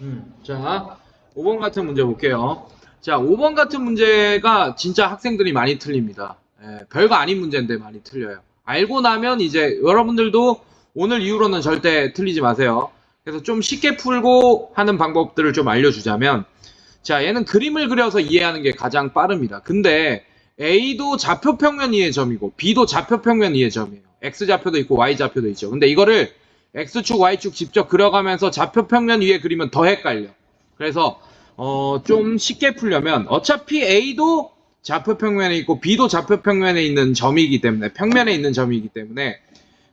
음, 자, 5번 같은 문제 볼게요. 자, 5번 같은 문제가 진짜 학생들이 많이 틀립니다. 예, 별거 아닌 문제인데 많이 틀려요. 알고 나면 이제 여러분들도 오늘 이후로는 절대 틀리지 마세요. 그래서 좀 쉽게 풀고 하는 방법들을 좀 알려주자면, 자, 얘는 그림을 그려서 이해하는 게 가장 빠릅니다. 근데 A도 좌표 평면 이해 점이고, B도 좌표 평면 이해 점이에요. X좌표도 있고, Y좌표도 있죠. 근데 이거를 X축, Y축 직접 그려가면서 좌표 평면 위에 그리면 더 헷갈려. 그래서 어, 좀 쉽게 풀려면 어차피 A도 좌표 평면에 있고 B도 좌표 평면에 있는 점이기 때문에 평면에 있는 점이기 때문에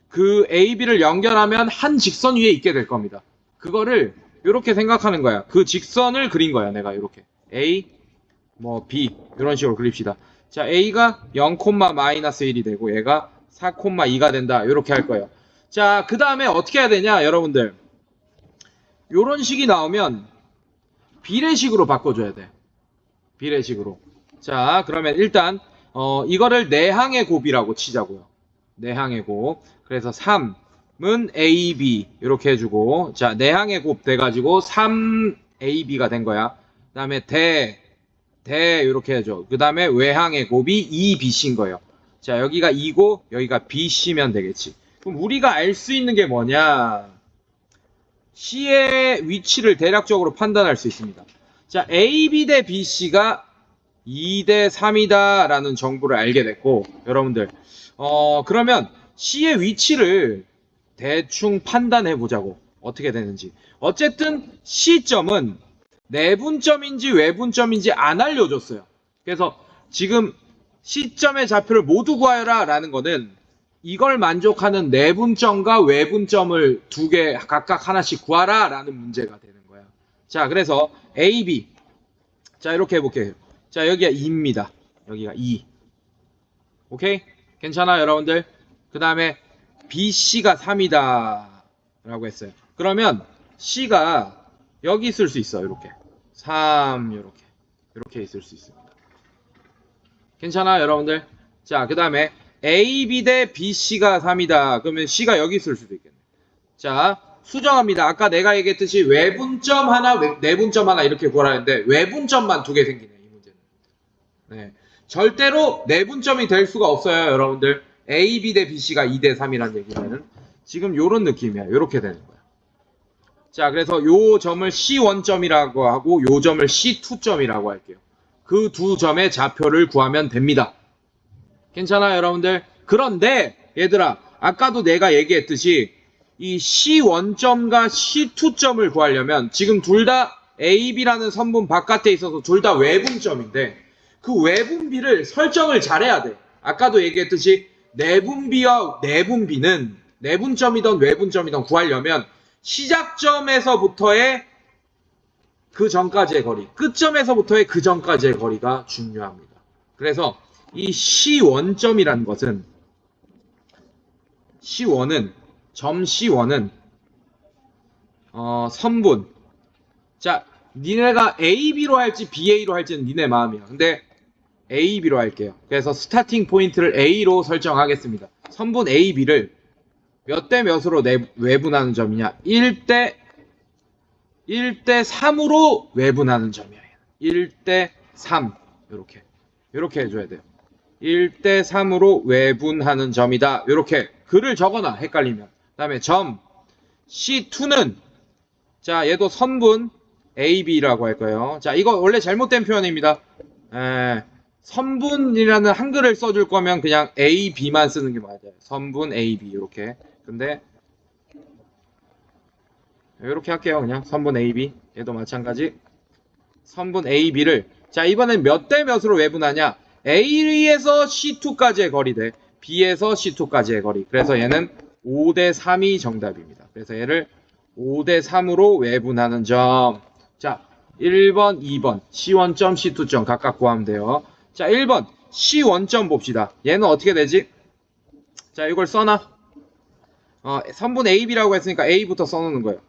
그 A, B를 연결하면 한 직선 위에 있게 될 겁니다. 그거를 이렇게 생각하는 거야. 그 직선을 그린 거야. 내가 이렇게 A, 뭐 B 이런 식으로 그립시다. 자 A가 0, 마이너스 1이 되고 얘가 4, 2가 된다. 이렇게 할 거예요. 자, 그 다음에 어떻게 해야 되냐, 여러분들. 요런 식이 나오면 비례식으로 바꿔줘야 돼. 비례식으로. 자, 그러면 일단, 어, 이거를 내항의 곱이라고 치자고요. 내항의 곱. 그래서 3은 AB. 이렇게 해주고, 자, 내항의 곱 돼가지고 3AB가 된 거야. 그 다음에 대, 대, 이렇게 해줘. 그 다음에 외항의 곱이 2BC인 거예요. 자, 여기가 2고, 여기가 BC면 되겠지. 그럼 우리가 알 수 있는 게 뭐냐? C의 위치를 대략적으로 판단할 수 있습니다. 자, AB 대 BC가 2대 3이다 라는 정보를 알게 됐고, 여러분들, 어, 그러면 C의 위치를 대충 판단해 보자고. 어떻게 되는지. 어쨌든 C점은 내분점인지 외분점인지 안 알려줬어요. 그래서 지금 C점의 좌표를 모두 구하여라 라는 거는 이걸 만족하는 내분점과 외분점을 두 개 각각 하나씩 구하라 라는 문제가 되는 거야. 자, 그래서 A, B. 자, 이렇게 해볼게요. 자, 여기가 2입니다. 여기가 2. 오케이? 괜찮아, 여러분들? 그 다음에 B, C가 3이다. 라고 했어요. 그러면 C가 여기 있을 수 있어, 이렇게. 3, 이렇게. 이렇게 있을 수 있습니다. 괜찮아, 여러분들? 자, 그 다음에 A, B 대 B, C가 3이다. 그러면 C가 여기 있을 수도 있겠네. 자, 수정합니다. 아까 내가 얘기했듯이 외분점 하나, 외- 내분점 하나 이렇게 구하라는데 외분점만 두 개 생기네, 이 문제는. 네. 절대로 내분점이 될 수가 없어요, 여러분들. A, B 대 B, C가 2 대 3이라는 얘기는 지금 요런 느낌이야. 요렇게 되는 거야. 자, 그래서 요 점을 C1점이라고 하고 요 점을 C2점이라고 할게요. 그 두 점의 좌표를 구하면 됩니다. 괜찮아요, 여러분들? 그런데, 얘들아, 아까도 내가 얘기했듯이, 이 C1점과 C2점을 구하려면, 지금 둘 다 AB라는 선분 바깥에 있어서 둘 다 외분점인데, 그 외분비를 설정을 잘해야 돼. 아까도 얘기했듯이, 내분비와 내분비는, 내분점이든 외분점이든 구하려면, 시작점에서부터의 그 전까지의 거리, 끝점에서부터의 그 전까지의 거리가 중요합니다. 그래서, 이 C1점이라는 것은 C1은 점 C1은 어, 선분. 자 니네가 AB로 할지 BA로 할지는 니네 마음이야. 근데 AB로 할게요. 그래서 스타팅 포인트를 A로 설정하겠습니다. 선분 AB를 몇 대 몇으로 내, 외분하는 점이냐? 1대 1대 3으로 외분하는 점이에요 1대 3 이렇게. 이렇게 해줘야 돼요 1대 3으로 외분하는 점이다. 이렇게 글을 적어놔. 헷갈리면. 그 다음에 점 C2는 자 얘도 선분 AB라고 할 거예요. 자 이거 원래 잘못된 표현입니다. 에, 선분이라는 한글을 써줄 거면 그냥 AB만 쓰는 게 맞아요. 선분 AB 이렇게. 근데 이렇게 할게요. 그냥 선분 AB 얘도 마찬가지. 선분 AB를 자 이번엔 몇 대 몇으로 외분하냐? A에서 C2까지의 거리 대 B에서 C2까지의 거리. 그래서 얘는 5대 3이 정답입니다. 그래서 얘를 5대 3으로 외분하는 점. 자, 1번, 2번. C1점, C2점 각각 구하면 돼요. 자, 1번. C1점 봅시다. 얘는 어떻게 되지? 자, 이걸 써놔. 어, 선분 AB라고 했으니까 A부터 써놓는 거예요.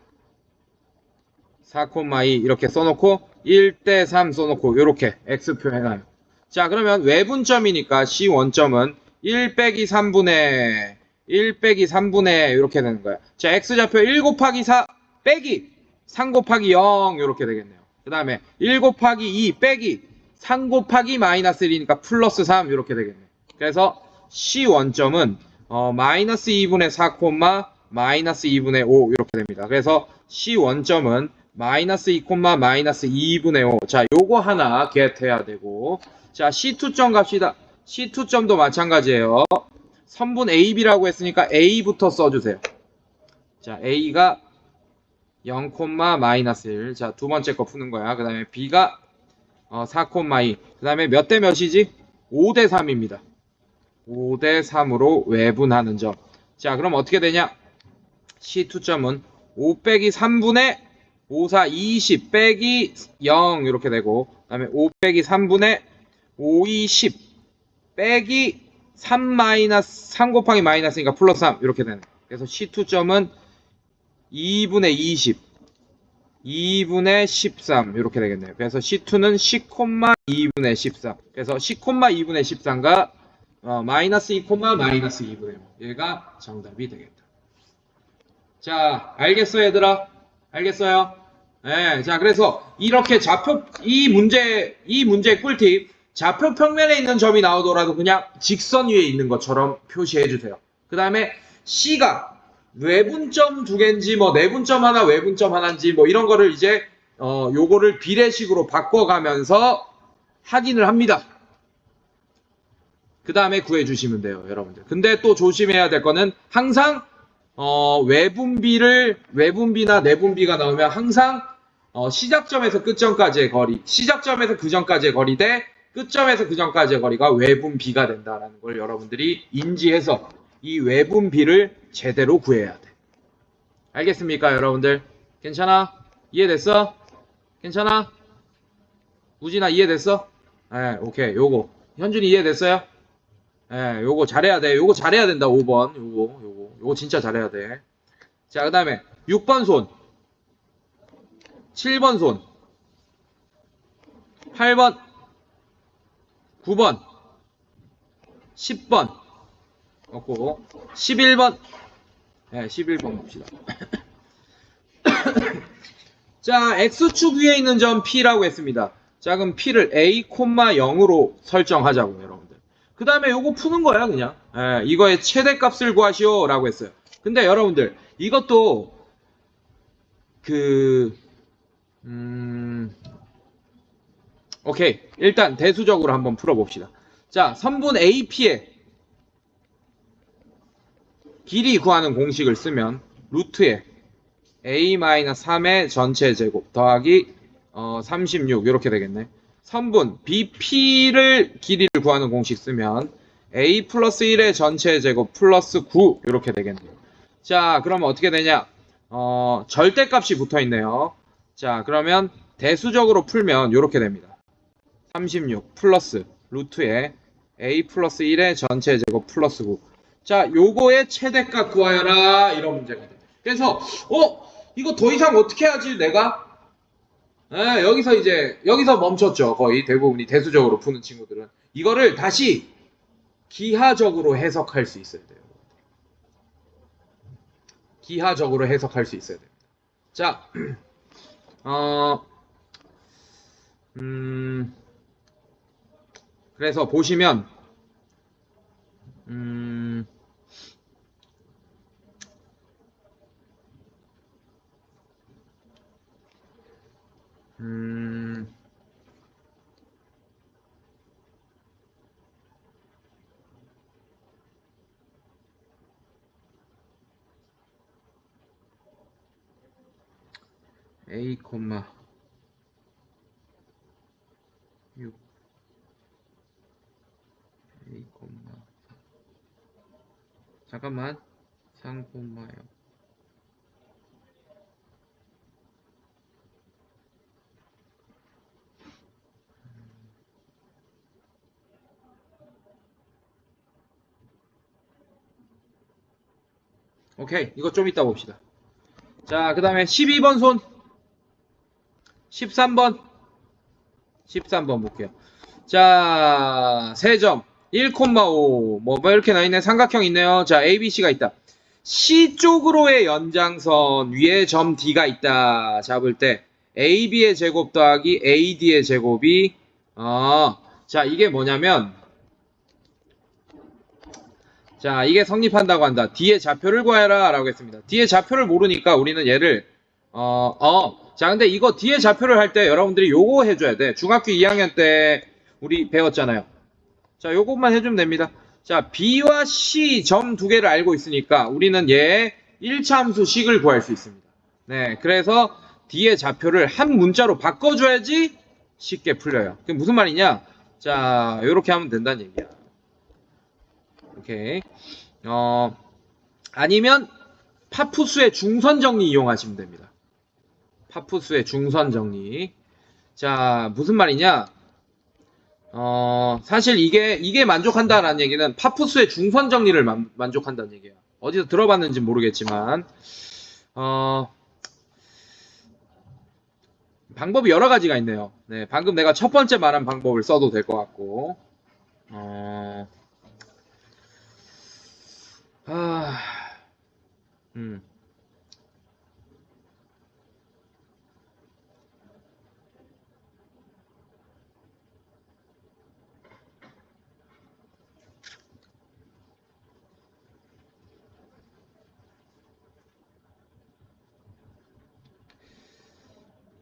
4,2 이렇게 써놓고 1대 3 써놓고 이렇게 X표 해놔요. 자 그러면 외분점이니까 C1점은 1 빼기 3분의 1 빼기 3분의 이렇게 되는 거야. 자 X좌표 1 곱하기 4 빼기 3 곱하기 0 이렇게 되겠네요. 그 다음에 1 곱하기 2 빼기 3 곱하기 마이너스 1이니까 플러스 3 이렇게 되겠네요. 그래서 C 원점은 어, 마이너스 2분의 4 콤마 마이너스 2분의 5 이렇게 됩니다. 그래서 C 원점은 마이너스 2 콤마 마이너스 2분의 5. 자, 요거 하나 겟해야 되고 자, C2점 갑시다. C2점도 마찬가지예요. 선분 AB라고 했으니까 A부터 써주세요. 자, A가 0, 마이너스 1. 자, 두 번째 거 푸는 거야. 그 다음에 B가 어, 4, 2. 그 다음에 몇 대 몇이지? 5 대 3입니다. 5 대 3으로 외분하는 점. 자, 그럼 어떻게 되냐? C2점은 5 빼기 3분의 5, 4, 20 빼기 0 이렇게 되고 그 다음에 5 빼기 3분의 5, 2, 10 빼기 3 마이너스 3 곱하기 마이너스니까 플러스 3 이렇게 되네. 그래서 C2점은 2분의 20 2분의 13 이렇게 되겠네요. 그래서 C2는 10, 2분의 13 그래서 10, 2분의 13가 어, 마이너스 2, 마이너스 2분의 5 얘가 정답이 되겠다. 자 알겠어요 얘들아? 알겠어요? 네, 자 그래서 이렇게 좌표 이 문제 이 문제 꿀팁 좌표 평면에 있는 점이 나오더라도 그냥 직선 위에 있는 것처럼 표시해 주세요. 그 다음에 C가 외분점 두 개인지 뭐 내분점 하나 외분점 하나인지 뭐 이런 거를 이제 어 요거를 비례식으로 바꿔가면서 확인을 합니다. 그 다음에 구해 주시면 돼요, 여러분들. 근데 또 조심해야 될 거는 항상 어, 외분비를 외분비나 내분비가 나오면 항상 어, 시작점에서 끝점까지의 거리, 시작점에서 그 전까지의 거리 대 끝점에서 그 전까지의 거리가 외분비가 된다라는 걸 여러분들이 인지해서 이 외분비를 제대로 구해야 돼. 알겠습니까, 여러분들? 괜찮아? 이해됐어? 괜찮아? 우진아 이해됐어? 예, 오케이. 요거. 현준이 이해됐어요? 예, 요거 잘해야 돼. 요거 잘해야 된다. 5번. 요거, 요거. 요거 진짜 잘해야 돼. 자, 그 다음에 6번 손. 7번 손. 8번. 9번. 10번. 없고. 11번. 네, 11번 봅시다. 자, X축 위에 있는 점 P라고 했습니다. 자, 그럼 P를 A, 0으로 설정하자고요, 여러분들. 그 다음에 요거 푸는 거야, 그냥. 예, 이거의 최대값을 구하시오. 라고 했어요. 근데 여러분들, 이것도, 그, 음, 오케이. 일단 대수적으로 한번 풀어봅시다. 자, 선분 AP의 길이 구하는 공식을 쓰면, 루트에 a-3의 전체 제곱 더하기 어, 36 이렇게 되겠네. 선분 BP를 길이를 구하는 공식 쓰면 a 플러스 1의 전체 제곱 플러스 9 이렇게 되겠네요. 자, 그러면 어떻게 되냐? 어, 절대값이 붙어 있네요. 자, 그러면 대수적으로 풀면 이렇게 됩니다. 36 플러스 루트에 a 플러스 1의 전체 제곱 플러스 9. 자, 요거의 최대값 구하여라 이런 돼요. 그래서 어 이거 더 이상 어떻게 하지 내가? 예, 여기서 이제 여기서 멈췄죠. 거의 대부분이 대수적으로 푸는 친구들은 이거를 다시 기하적으로 해석할 수 있어야 돼요. 기하적으로 해석할 수 있어야 됩니다. 자, 어, 음, 그래서 보시면, 음, 음, A, 6 A, 잠깐만 3, 0 오케이. 이거 좀 이따 봅시다. 자, 그 다음에 12번 손. 13번. 13번 볼게요. 자, 3점. 1,5. 뭐, 뭐 이렇게 나 있네. 삼각형 있네요. 자, ABC가 있다. C 쪽으로의 연장선 위에 점 D가 있다 잡을 때 AB의 제곱 더하기 AD의 제곱이 어, 자 이게 뭐냐면 자 이게 성립한다고 한다. D의 좌표를 구해라 라고 했습니다. D의 좌표를 모르니까 우리는 얘를 어, 어. 자 근데 이거 D의 좌표를 할 때 여러분들이 요거 해줘야 돼. 중학교 2학년 때 우리 배웠잖아요. 자 요것만 해주면 됩니다. 자, B와 C 점 두 개를 알고 있으니까 우리는 얘 1차 함수 식을 구할 수 있습니다. 네, 그래서 D의 좌표를 한 문자로 바꿔줘야지 쉽게 풀려요. 그게 무슨 말이냐? 자, 이렇게 하면 된다는 얘기야. 오케이. 어, 아니면 파푸수의 중선 정리 이용하시면 됩니다. 파푸수의 중선 정리. 자, 무슨 말이냐? 어, 사실 이게, 이게 만족한다라는 얘기는 파푸스의 중선 정리를 만, 만족한다는 얘기예요. 어디서 들어봤는지 모르겠지만, 어, 방법이 여러 가지가 있네요. 네, 방금 내가 첫 번째 말한 방법을 써도 될 것 같고, 어, 아, 음.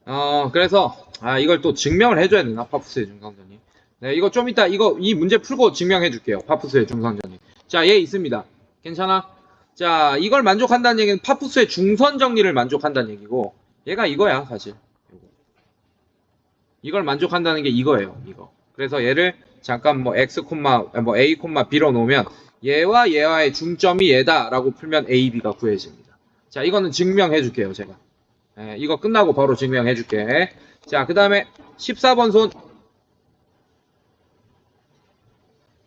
어, 그래서, 아, 이걸 또 증명을 해줘야 되나, 파푸스의 중성전이. 네, 이거 좀 이따, 이거, 이 문제 풀고 증명해 줄게요. 파푸스의 중성전이. 자, 얘 있습니다. 괜찮아? 자, 이걸 만족한다는 얘기는 파푸스의 중선 정리를 만족한다는 얘기고, 얘가 이거야, 사실. 이걸 만족한다는 게 이거예요, 이거. 그래서 얘를 잠깐 뭐 x, 뭐 a, b로 놓으면 얘와 얘와의 중점이 얘다라고 풀면 a, b가 구해집니다. 자, 이거는 증명해 줄게요, 제가. 예, 이거 끝나고 바로 증명해 줄게. 자, 그 다음에 14번 손.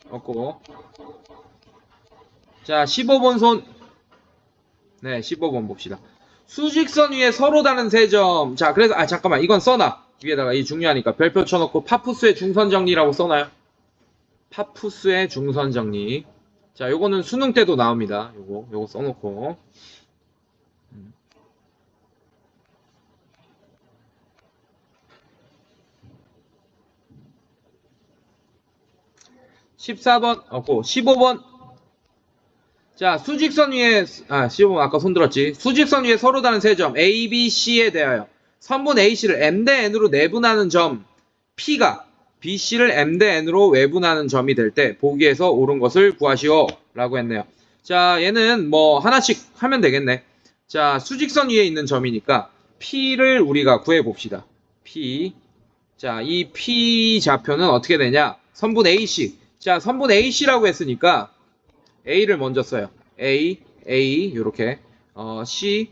없고. 자, 15번 손. 네, 15번 봅시다. 수직선 위에 서로 다른 세 점. 자, 그래서, 아, 잠깐만. 이건 써놔. 위에다가 이 중요하니까 별표 쳐놓고 파푸스의 중선 정리라고 써놔요. 파푸스의 중선 정리. 자, 요거는 수능 때도 나옵니다. 요거, 요거 써놓고. 14번 없고 15번. 자 수직선 위에 아 15번 아까 손들었지? 수직선 위에 서로 다른 세 점 A, B, C에 대하여. 선분 AC를 M 대 N으로 내분하는 점 P가 BC를 M 대 N으로 외분하는 점이 될 때 보기에서 옳은 것을 구하시오 라고 했네요. 자 얘는 뭐 하나씩 하면 되겠네. 자 수직선 위에 있는 점이니까 P를 우리가 구해 봅시다. P. 자 이 P 좌표는 어떻게 되냐? 선분 AC 자, 선분 AC라고 했으니까 A를 먼저 써요. A, A 이렇게 어, C,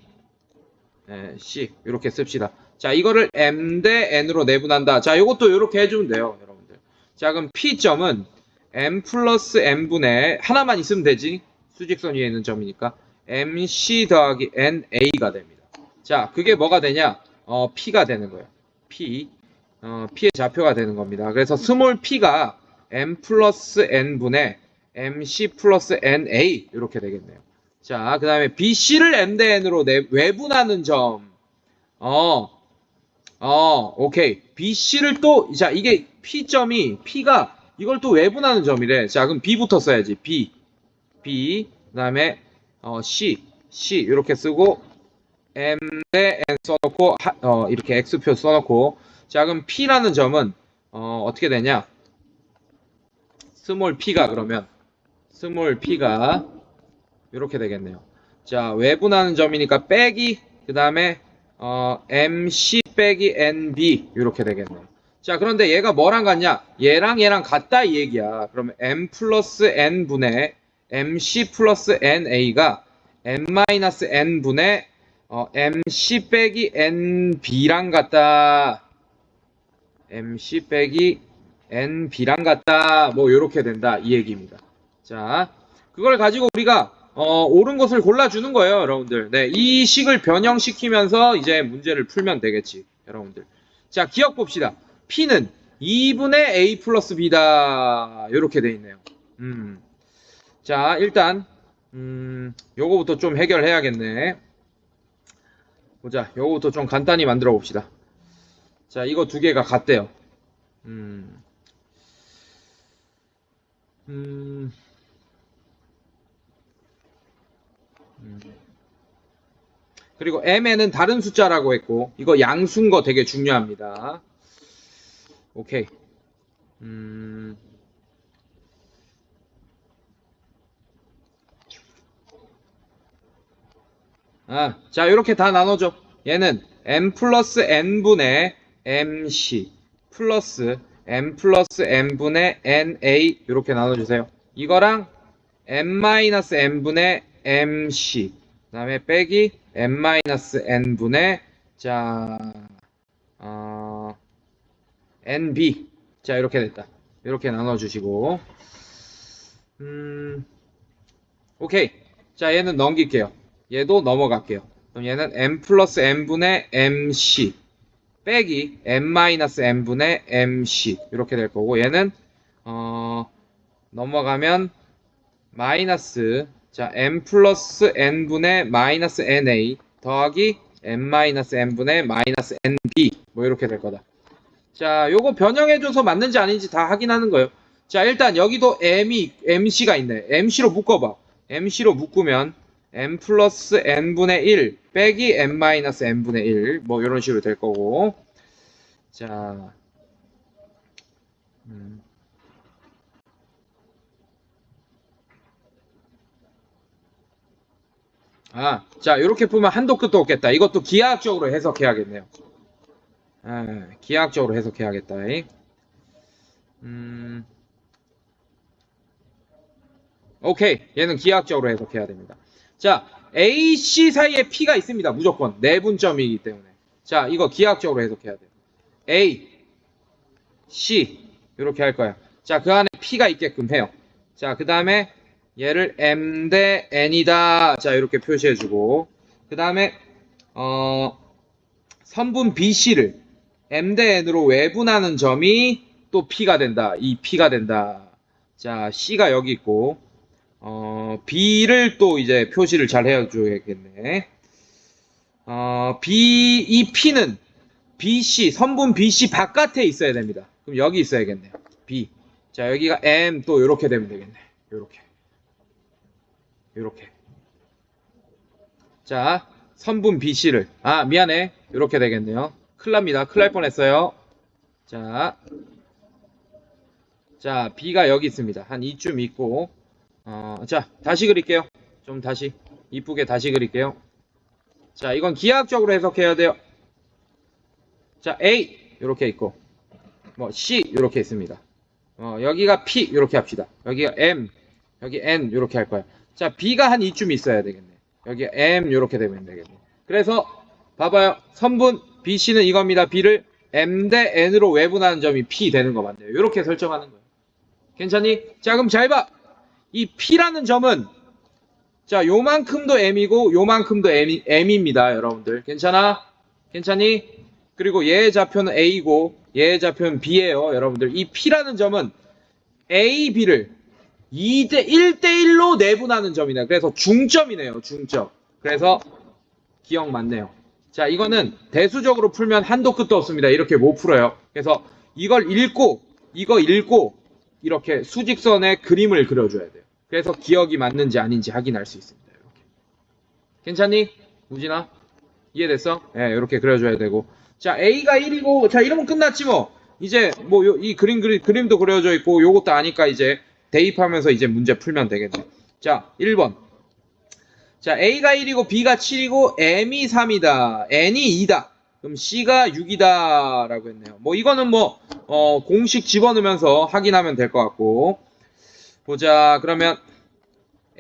네, C 이렇게 씁시다. 자, 이거를 M 대 N으로 내분한다. 자, 이것도 이렇게 해주면 돼요, 여러분들. 자, 그럼 P점은 M 플러스 N분의 하나만 있으면 되지. 수직선 위에 있는 점이니까 MC 더하기 NA가 됩니다. 자, 그게 뭐가 되냐? 어, P가 되는 거예요. P, 어, P의 좌표가 되는 겁니다. 그래서 스몰 P가 m 플러스 n분의 mc 플러스 na 이렇게 되겠네요. 자, 그 다음에 bc를 m 대 n으로 내, 외분하는 점. 어, 어, 오케이. bc를 또, 자, 이게 p점이, p가 이걸 또 외분하는 점이래. 자, 그럼 b부터 써야지. b, b, 그 다음에 어, c, c 이렇게 쓰고 m 대 n 써놓고 하, 어, 이렇게 x표 써놓고 자, 그럼 p라는 점은 어, 어떻게 되냐? 스몰 p가 그러면 스몰 p가 이렇게 되겠네요. 자 외분하는 점이니까 빼기 그 다음에 어, mc 빼기 nb 이렇게 되겠네요. 자 그런데 얘가 뭐랑 같냐? 얘랑 얘랑 같다 이 얘기야. 그러면 m 플러스 n 분의 mc 플러스 na가 m 마이너스 n 분의 어, mc 빼기 nb랑 같다. mc 빼기 NB랑 같다. 뭐 이렇게 된다. 이 얘기입니다. 자, 그걸 가지고 우리가 어, 옳은 것을 골라주는 거예요, 여러분들. 네, 이 식을 변형시키면서 이제 문제를 풀면 되겠지, 여러분들. 자, 기억 봅시다. P는 2분의 A 플러스 B다. 이렇게 돼 있네요. 음. 자, 일단 음, 요거부터 좀 해결해야겠네. 보자. 요거부터 좀 간단히 만들어 봅시다. 자, 이거 두 개가 같대요. 음, 음, 음. 그리고 m에는 다른 숫자라고 했고, 이거 양수인 거 되게 중요합니다. 오케이. 음, 아, 자, 이렇게 다 나눠줘. 얘는 m 플러스 n분의 mc 플러스 m 플러스 n분의 na 이렇게 나눠주세요. 이거랑 m 마이너스 n분의 mc 그 다음에 빼기 m 마이너스 n분의 자, 어, nb 자, 이렇게 됐다. 이렇게 나눠주시고 음, 오케이. 자, 얘는 넘길게요. 얘도 넘어갈게요. 그럼 얘는 m 플러스 n분의 mc 빼기 m 마이너스 n분의 mc 이렇게 될 거고 얘는 어 넘어가면 마이너스 자 m 플러스 n분의 마이너스 na 더하기 m 마이너스 n분의 마이너스 nb 뭐 이렇게 될 거다. 자 요거 변형해줘서 맞는지 아닌지 다 확인하는 거예요. 자 일단 여기도 m이 mc가 있네. mc로 묶어봐. mc로 묶으면 m 플러스 n분의 1 빼기 m 마이너스 n분의 1 뭐 이런 식으로 될 거고 자 음. 아, 자, 이렇게 보면 한도 끝도 없겠다. 이것도 기하학적으로 해석해야겠네요. 아, 기하학적으로 해석해야겠다. 음, 오케이. 얘는 기하학적으로 해석해야 됩니다. 자, A, C 사이에 P가 있습니다. 무조건. 내분점이기 때문에. 자, 이거 기하학적으로 해석해야 돼요. A, C. 이렇게 할 거야. 자, 그 안에 P가 있게끔 해요. 자, 그 다음에 얘를 M 대 N이다. 자, 이렇게 표시해주고. 그 다음에, 어, 선분 BC를 M 대 N으로 외분하는 점이 또 P가 된다. 이 P가 된다. 자, C가 여기 있고, 어, B를 또 이제 표시를 잘 해줘야겠네. 어, B, 이 P는 BC, 선분 BC 바깥에 있어야 됩니다. 그럼 여기 있어야겠네요. B. 자, 여기가 M 또 이렇게 되면 되겠네. 이렇게. 이렇게. 자, 선분 BC를. 아, 미안해. 이렇게 되겠네요. 큰일 납니다. 큰일 날 뻔했어요. 자. 자, B가 여기 있습니다. 한 이쯤 있고. 어, 자, 다시 그릴게요. 좀 다시. 이쁘게 다시 그릴게요. 자, 이건 기하학적으로 해석해야 돼요. 자, A. 이렇게 있고. 뭐, C. 이렇게 있습니다. 어, 여기가 P. 이렇게 합시다. 여기가 M. 여기 N. 이렇게 할 거야. 자, B가 한 이쯤 있어야 되겠네. 여기 M. 이렇게 되면 되겠네. 그래서, 봐봐요. 선분 BC는 이겁니다. B를 M 대 N으로 외분하는 점이 P 되는 거 맞네요. 이렇게 설정하는 거예요. 괜찮니? 자, 그럼 잘 봐. 이 P라는 점은 자, 요만큼도 M이고 요만큼도 M, M입니다, 여러분들. 괜찮아? 괜찮니? 그리고 얘의 좌표는 A고 얘의 좌표는 B예요, 여러분들. 이 P라는 점은 A, B를 2대 1대 1로 내분하는 점이네. 그래서 중점이네요, 중점. 그래서 기억 맞네요. 자, 이거는 대수적으로 풀면 한도 끝도 없습니다. 이렇게 못 풀어요. 그래서 이걸 읽고 이거 읽고 이렇게 수직선에 그림을 그려줘야 돼요. 그래서 기억이 맞는지 아닌지 확인할 수 있습니다. 이렇게. 괜찮니? 우진아? 이해됐어? 예, 네, 이렇게 그려줘야 되고. 자, A가 1이고, 자, 이러면 끝났지 뭐. 이제, 뭐, 요, 이 그림, 그림, 그림도 그려져 있고, 요것도 아니까 이제 대입하면서 이제 문제 풀면 되겠네. 자, 1번. 자, A가 1이고, B가 7이고, M이 3이다. N이 2다. 그럼 C가 6이다. 라고 했네요. 뭐, 이거는 뭐, 어, 공식 집어넣으면서 확인하면 될 것 같고. 보자. 그러면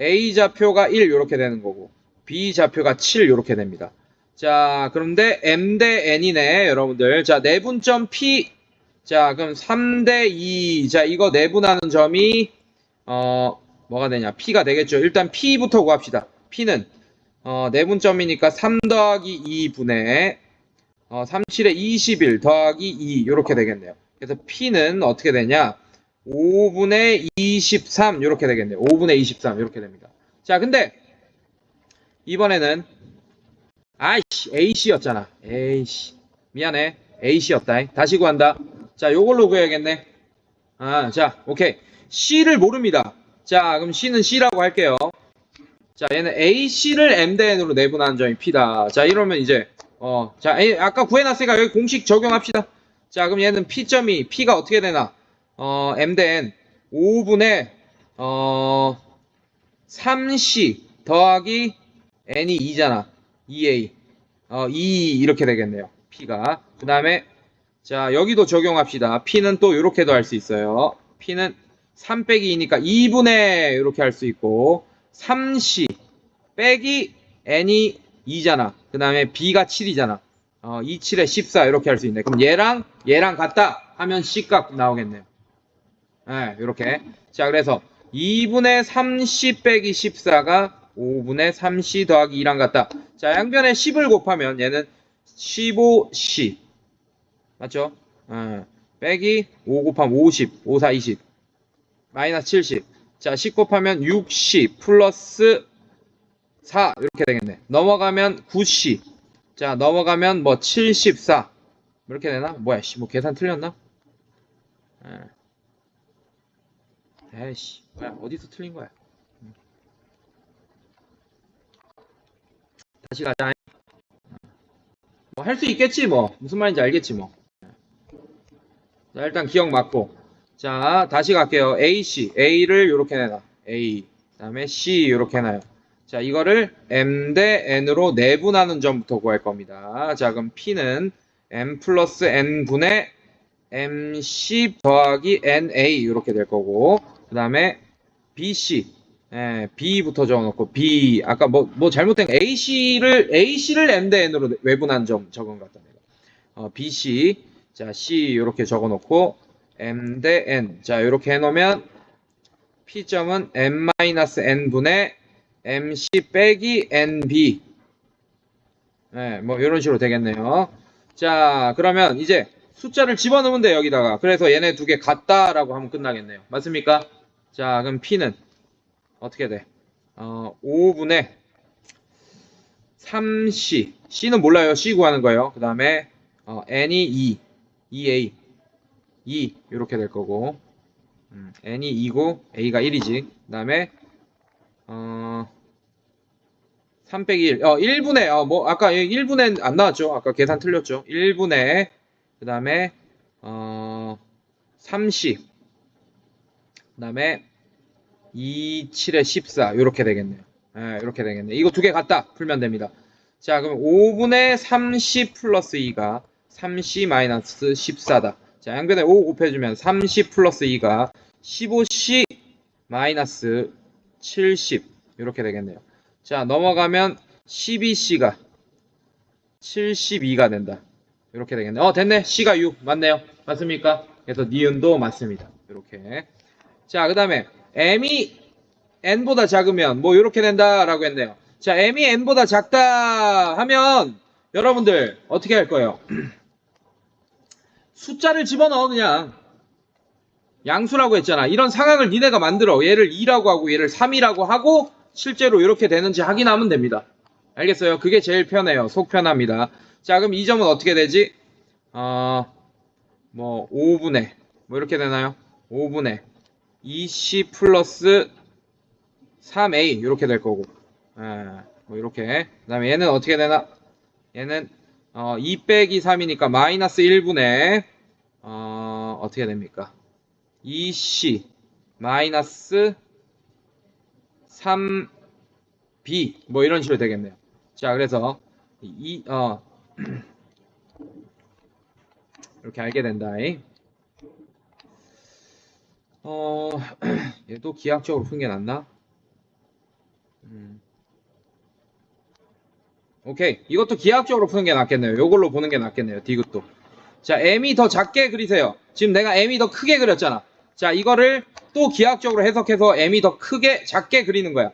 A 좌표가 1 이렇게 되는 거고 B 좌표가 7 이렇게 됩니다. 자, 그런데 M 대 N이네, 여러분들. 자, 내분점 P. 자, 그럼 3 대 2. 자, 이거 내분하는 점이 어, 뭐가 되냐? P가 되겠죠. 일단 P부터 구합시다. P는 어, 내분점이니까 3 더하기 2분의 어, 37에 21 더하기 2 이렇게 되겠네요. 그래서 P는 어떻게 되냐? 5분의 23 이렇게 되겠네요. 5분의 23 이렇게 됩니다. 자, 근데 이번에는 아이씨 AC였잖아. 에이씨 미안해. AC였다. 다시 구한다. 자, 요걸로 구해야겠네. 아, 자, 오케이. C를 모릅니다. 자, 그럼 C는 C라고 할게요. 자, 얘는 AC를 M대N으로 내분하는 점이 P다. 자, 이러면 이제 어, 자, A- 아까 구해놨으니까 여기 공식 적용합시다. 자, 그럼 얘는 P점이 P가 어떻게 되나? 어, M대N 5분의 어 3C 더하기 N이 2잖아. 2A. 어, 2 이렇게 되겠네요. P가. 그 다음에 자, 여기도 적용합시다. P는 또 이렇게도 할 수 있어요. P는 3 빼기 2니까 2분의 이렇게 할 수 있고 3C 빼기 N이 2잖아. 그 다음에 B가 7이잖아. 어, 2, 7에 14 이렇게 할 수 있네. 그럼 얘랑 얘랑 같다 하면 C값 나오겠네요. 네, 이렇게. 자, 그래서 2분의 30 빼기 14가 5분의 3C 더하기 2랑 같다. 자, 양변에 10을 곱하면 얘는 15C. 맞죠? 어, 빼기 5 곱하면 50. 5, 4, 20. 마이너스 70. 자, 10 곱하면 60 플러스 4 이렇게 되겠네. 넘어가면 9C. 자, 넘어가면 뭐 74. 이렇게 되나? 뭐야, 씨, 뭐 계산 틀렸나? 예. 에이씨, 뭐야, 어디서 틀린 거야? 음. 다시 가자. 뭐 할 수 있겠지 뭐. 무슨 말인지 알겠지 뭐. 자, 일단 기억 맞고. 자, 다시 갈게요. A, C. A를 이렇게 내놔. A. 그 다음에 C 이렇게 해놔요. 자, 이거를 M 대 N으로 내분하는 점부터 구할 겁니다. 자, 그럼 P는 M 플러스 N분의 MC 더하기 NA 이렇게 될 거고, 그 다음에 BC, 예, B부터 적어놓고, B, 아까 뭐, 뭐 잘못된 거, AC를, AC를 M 대 N으로 외분한 점 적은 것. 내가. 어, BC, 자, C 이렇게 적어놓고, M 대 N. 자, 이렇게 해놓으면, P점은 M-N분의 MC 빼기 NB. 네, 뭐 이런 식으로 되겠네요. 자, 그러면 이제 숫자를 집어넣으면 돼요, 여기다가. 그래서 얘네 두 개 같다라고 하면 끝나겠네요. 맞습니까? 자, 그럼 P는 어떻게 돼? 어, 5분의 3C. C는 몰라요. C 구하는 거예요. 그 다음에 어, N이 2. 2A. 2 이렇게 될 거고. 음, N이 2고 A가 1이지. 그 다음에 어, 3 빼기 1. 어, 1분의, 어, 뭐, 아까 1분의 안 나왔죠? 아까 계산 틀렸죠? 1분의, 그 다음에, 어, 30. 그 다음에, 2, 7에 14. 요렇게 되겠네요. 예, 요렇게 되겠네. 이거 두 개 같다. 풀면 됩니다. 자, 그럼 5분의 30 플러스 2가 3C 마이너스 14다. 자, 양변에 5 곱해주면 30 플러스 2가 15C 마이너스 70. 이렇게 되겠네요. 자, 넘어가면 12C가 72가 된다. 이렇게 되겠네. 어, 됐네. C가 6. 맞네요. 맞습니까? 그래서 니은도 맞습니다. 이렇게. 자, 그 다음에 M이 N보다 작으면 뭐 이렇게 된다라고 했네요. 자, M이 N보다 작다 하면 여러분들 어떻게 할 거예요? 숫자를 집어넣어 그냥. 양수라고 했잖아. 이런 상황을 니네가 만들어. 얘를 2라고 하고 얘를 3이라고 하고 실제로 이렇게 되는지 확인하면 됩니다. 알겠어요? 그게 제일 편해요. 속 편합니다. 자, 그럼 이 점은 어떻게 되지? 어, 뭐 5분의 뭐 이렇게 되나요? 5분의 2c 플러스 3a 이렇게 될 거고. 예, 뭐 이렇게. 그 다음에 얘는 어떻게 되나? 얘는 어, 2 빼기 3이니까 마이너스 1분의 어, 어떻게 됩니까? 2c 마이너스 3b 뭐 이런 식으로 되겠네요. 자, 그래서 이 어, 이렇게 알게 된다. 어, 얘도 기하학적으로 푼 게 낫나? 음. 오케이. 이것도 기하학적으로 푸는 게 낫겠네요. 이걸로 보는 게 낫겠네요. 디귿도. 자, m이 더 작게 그리세요. 지금 내가 m이 더 크게 그렸잖아. 자, 이거를 또 기하학적으로 해석해서 m이 더 크게, 작게 그리는 거야.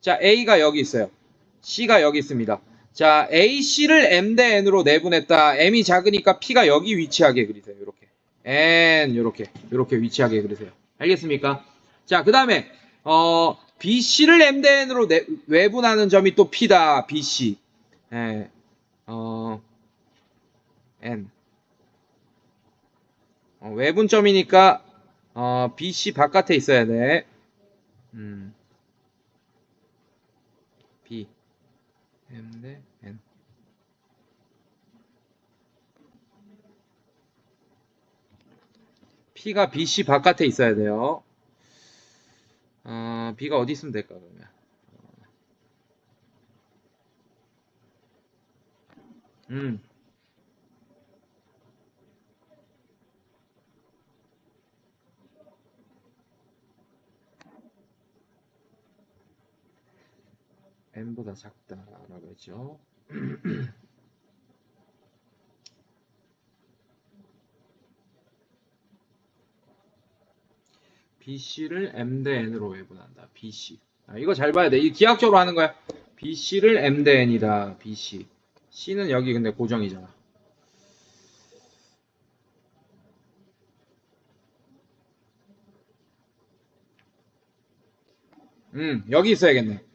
자, a가 여기 있어요. c가 여기 있습니다. 자, ac를 m 대 n으로 내분했다. m이 작으니까 p가 여기 위치하게 그리세요. 이렇게. n, 이렇게. 이렇게 위치하게 그리세요. 알겠습니까? 자, 그 다음에, 어, BC를 M 대 N으로 내- 외분하는 점이 또 P다. BC. 예. 어, N. 어, 외분점이니까 어, BC 바깥에 있어야 돼. 음. B. M 대 N. P가 BC 바깥에 있어야 돼요. 어, B가 어디 있으면 될까, 그러면? 음. N보다 작다라고 했죠. BC를 M 대 N으로 외분한다. BC. 아, 이거 잘 봐야 돼. 이 기하학적으로 하는 거야. BC를 M 대 N이다. BC. C는 여기 근데 고정이잖아. 음, 여기 있어야겠네.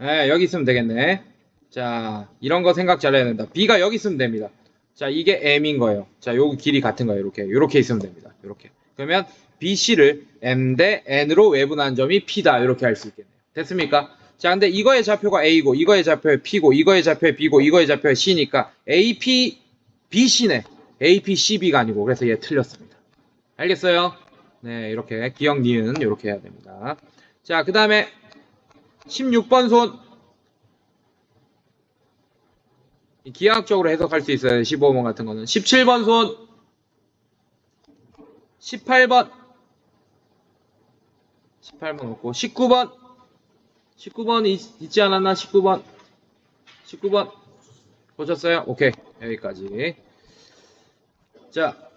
네, 여기 있으면 되겠네. 자, 이런 거 생각 잘 해야 된다. B가 여기 있으면 됩니다. 자, 이게 M인 거예요. 자, 요 길이 같은 거예요. 이렇게. 이렇게 있으면 됩니다. 이렇게. 그러면 BC를 M 대 N으로 외분한 점이 P다. 이렇게 할 수 있겠네요. 됐습니까? 자, 근데 이거의 좌표가 A고, 이거의 좌표가 P고, 이거의 좌표가 B고, 이거의 좌표가 C니까 AP, BC네. AP, CB가 아니고, 그래서 얘 틀렸습니다. 알겠어요? 네, 이렇게 기억 니은 이렇게 해야 됩니다. 자, 그 다음에 16번 손. 이 기하학적으로 해석할 수 있어요. 15번 같은 거는. 17번 손. 18번. 18번 없고 19번. 19번 있, 있지 않았나? 19번. 19번. 보셨어요? 오케이. 여기까지. 자,